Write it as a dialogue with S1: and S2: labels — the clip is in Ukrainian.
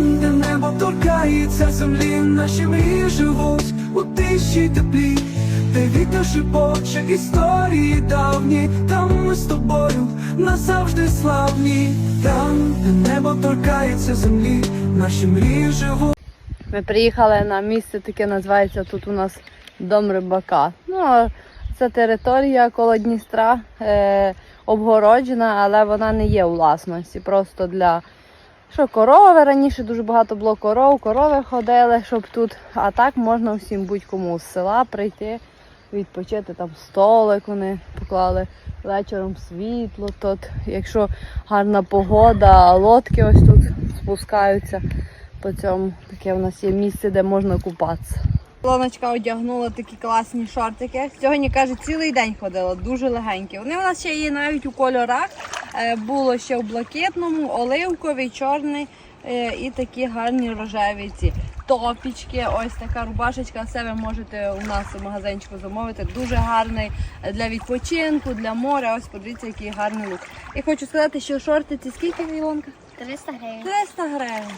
S1: Там, де небо торкається землі, наші мрії живуть у тиші теплі, де вітер шепоче історії давні, там ми з тобою назавжди славні, там, де небо торкається землі, наші мрії живуть.
S2: Ми приїхали на місце, таке називається тут у нас Дом рибака. Ну, це територія коло Дністра, е, обгороджена, але вона не є у власності. Просто для що корови раніше дуже багато було коров, корови ходили, щоб тут. А так можна всім будь-кому з села прийти, відпочити там столик вони поклали вечором світло. Тут, якщо гарна погода, лодки ось тут спускаються по цьому таке у нас є місце, де можна купатися. Лоночка одягнула такі класні шортики. Сьогодні каже, цілий день ходила, дуже легенькі. Вони у нас ще є навіть у кольорах. Е, Було ще в блакитному, оливковий, чорний е, і такі гарні рожеві ці топічки. Ось така рубашечка. Все ви можете у нас в магазинчику замовити. Дуже гарний для відпочинку, для моря. Ось подивіться, який гарний лук. І хочу сказати, що шорти ці скільки Ілонка?
S3: 300 гривень.
S2: 300 гривень.